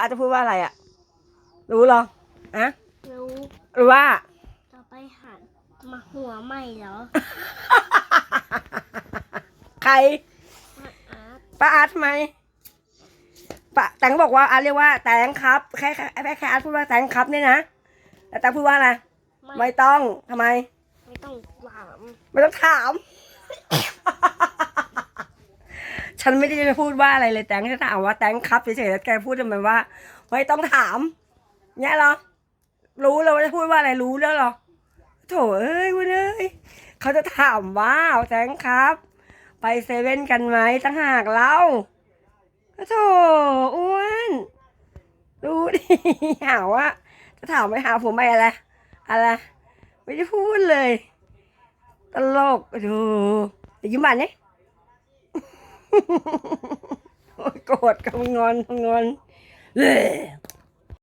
ป้าจะพูดว่าอะไรอะรู้เหรออะรู้รู้ว่าต่อไปหันมาหัวใหม่เหรอ ใครอาร์ตป้าอาร์ตทำไมป้าแตงบอกว่าอาร์ตเรียกว่า แตงครับแค่แค่แค่แค่อาร์ตพูดว่าแตงครับเนี่ยนะแต่แตงพูดว่าอะไรไม่ไม่ต้องทำไม ไม่ต้องถาม ไม่ต้องถาม ฉันไม่ได้จะพูดว่าอะไรเลยแตงจะถามว่าแตงครับเฉยๆแล้วแกพูดทำไมว่าไม่ต้องถามเนี่ยเหรอรู้แล้วว่าจะพูดว่าอะไรรู้แล้วเหรอโถเอ้ยคุณเอ้ยเขาจะถามว่าแตงครับ ไปเซเว่นกันไหมตั้งหากเล่าโถอ้วนรู้ดิหาว่าจะถามไปหาผมไปอะไรอะไรไม่ได้พูดเลยตลกดูเดี๋ยวยิ้มหวานนี่ย โกรธกับงอนงอนเ